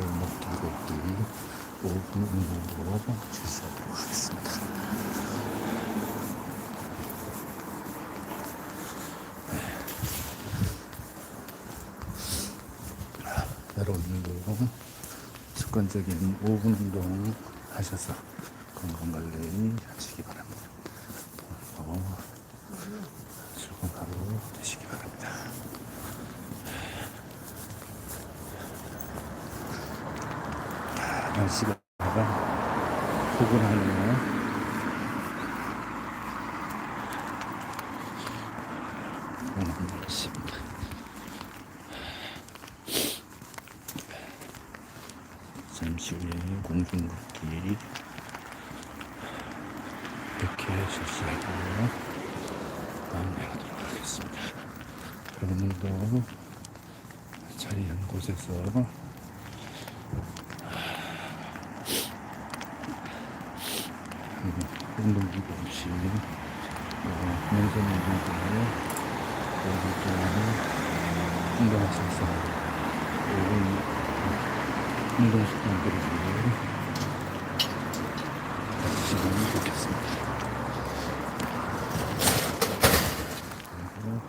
골목 길 걷기 5분 운동으로 실시하도록 하겠습니다. 여러분들도 습관적인 5분 운동 하셔서 건강관리 하시기 바랍니다. 오늘도 즐거운 하루 되시기 바랍니다. 아, 날씨가 포근한 날씨입니다. 잠시 후에 공중걷기 100회 실시하고 마무리하도록 하겠습니다. 여러분들도 자리한 곳에서 운동기구 없이 어, 면선 운동으로 여기 또 운동하셔서 여러분 운동 습관들을 가지시면 좋겠습니다. 그리고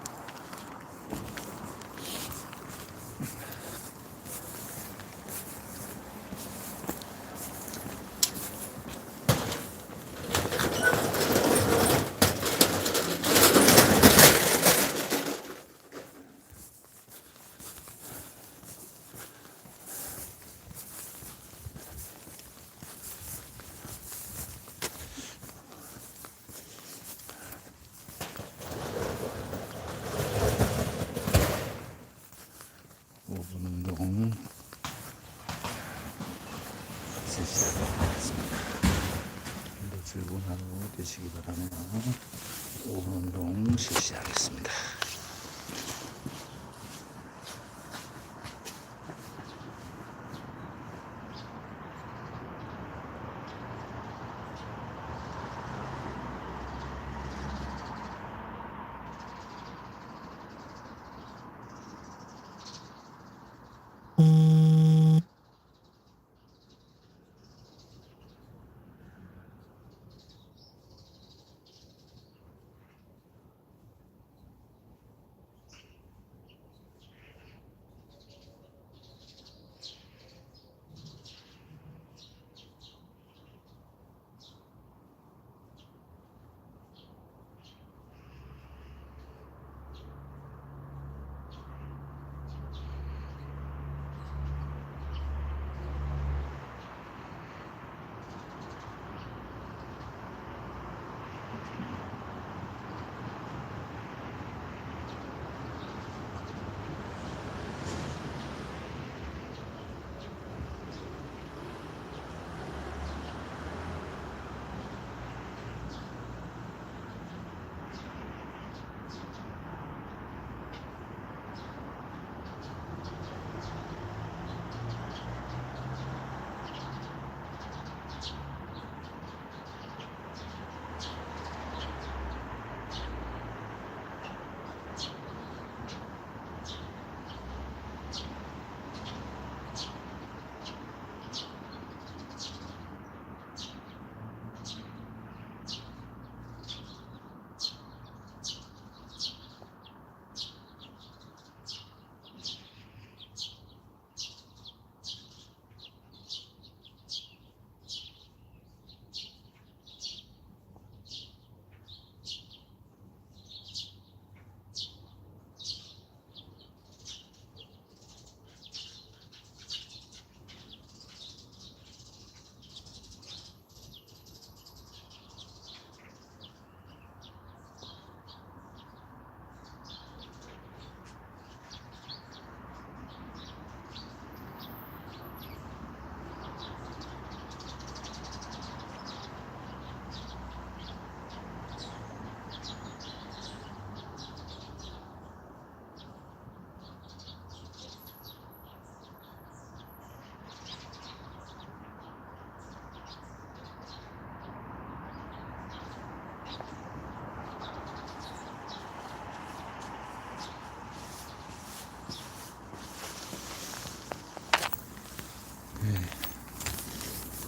오분 운동 실시하도록 하겠습니다. 오늘도 즐거운 하루 되시기 바라며 5분 운동 실시하겠습니다.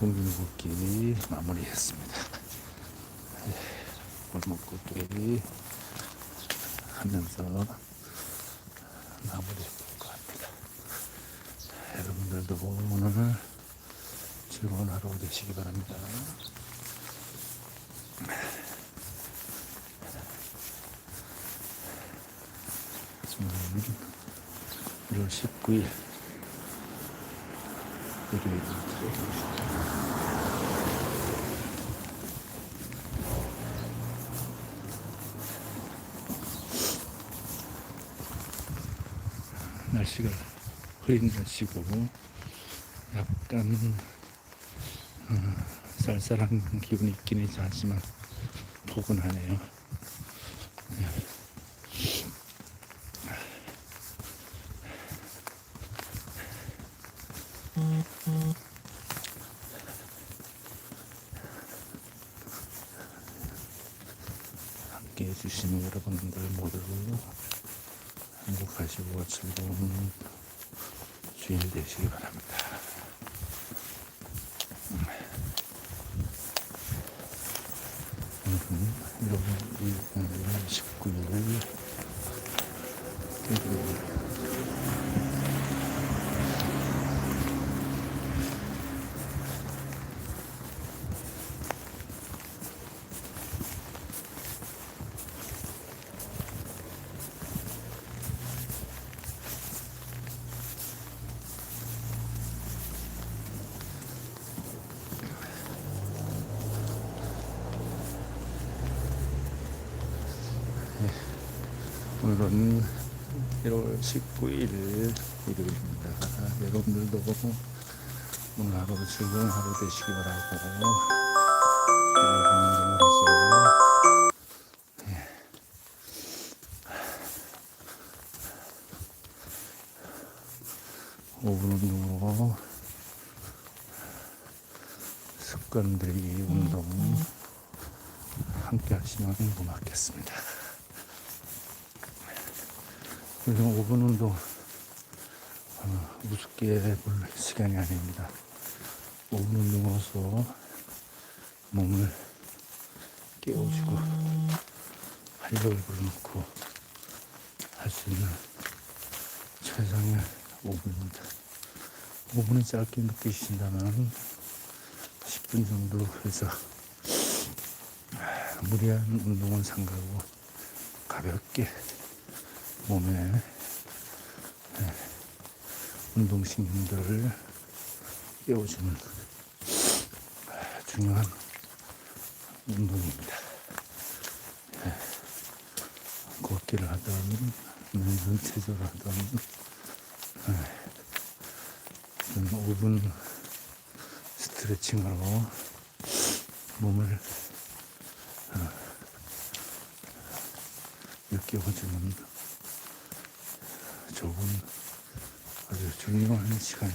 동균 걷기 마무리했습니다. 예, 골목 걷기 하면서 마무리할 것 같습니다. 여러분들도 오늘 즐거운 하루 되시기 바랍니다. 오늘은 1월 19일 일요일입니다. 날씨가 흐린 날씨고 약간 어, 쌀쌀한 기분이 있긴 하지만 포근하네요. 함께 해주시는 여러분들 모두 행복하시고 즐거운 주일 되시기 바랍니다. 오늘은 1월 19일 토요일 오늘은 1월 19일 일요일입니다. 여러분들도 오늘 하루 즐거운 하루 되시기 바라고 예. 5분 운동으로 습관들이 운동 함께 하시면 고맙겠습니다. 그래서 5분 운동 어, 우습게 볼 시간이 아닙니다. 5분 운동으로서 몸을 깨워주고 활력을 불어넣고 할 수 있는 최상의 5분입니다. 5분은 짧게 느끼신다면 10분 정도 해서 무리한 운동은 삼가고 가볍게 몸에 네, 운동신경들을 깨워주는 중요한 운동입니다. 네, 걷기를 하든 눈 체조를 하든 네, 5분 스트레칭으로 몸을 어, 일깨워주는 좋은 아주 중요한 시간이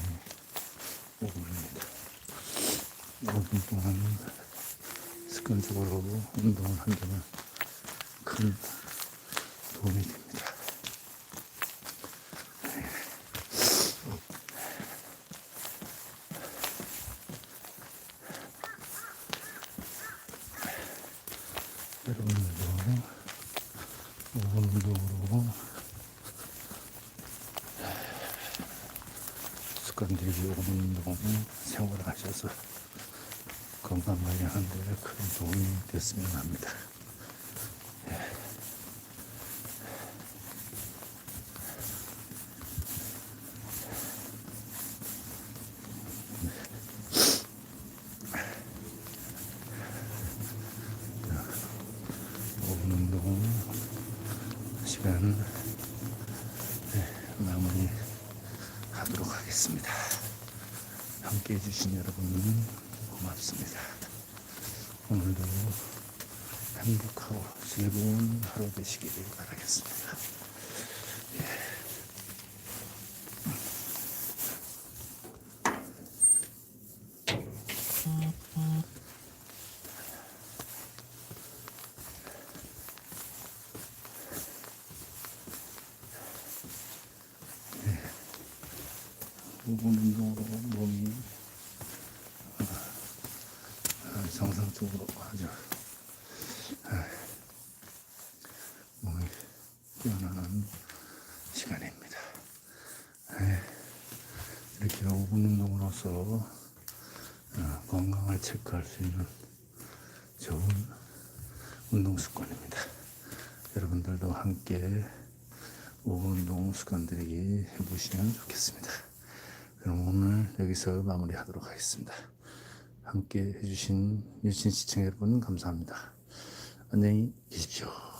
5분입니다. 5분 동안 습관적으로 운동을 한다면 큰 도움이 됩니다. 여러분들도 5분 운동으로 습관들이 5분 운동 생활을 하셔서 건강 관리하는 데 큰 도움이 됐으면 합니다. 오분 운동 시간 네, 마무리 하도록 하겠습니다. 함께 해주신 여러분 고맙습니다. 오늘도 행복하고 즐거운 하루 되시기를 바라겠습니다. 오분 운동으로 몸이 어, 정상적으로 아주 아, 몸이 깨어나는 시간입니다. 예, 이렇게 5분 운동으로서 어, 건강을 체크할 수 있는 좋은 운동 습관입니다. 여러분들도 함께 5분 운동 습관 들이기 해보시면 좋겠습니다. 그럼 오늘 여기서 마무리하도록 하겠습니다. 함께 해주신 유친 시청 여러분 감사합니다. 안녕히 계십시오.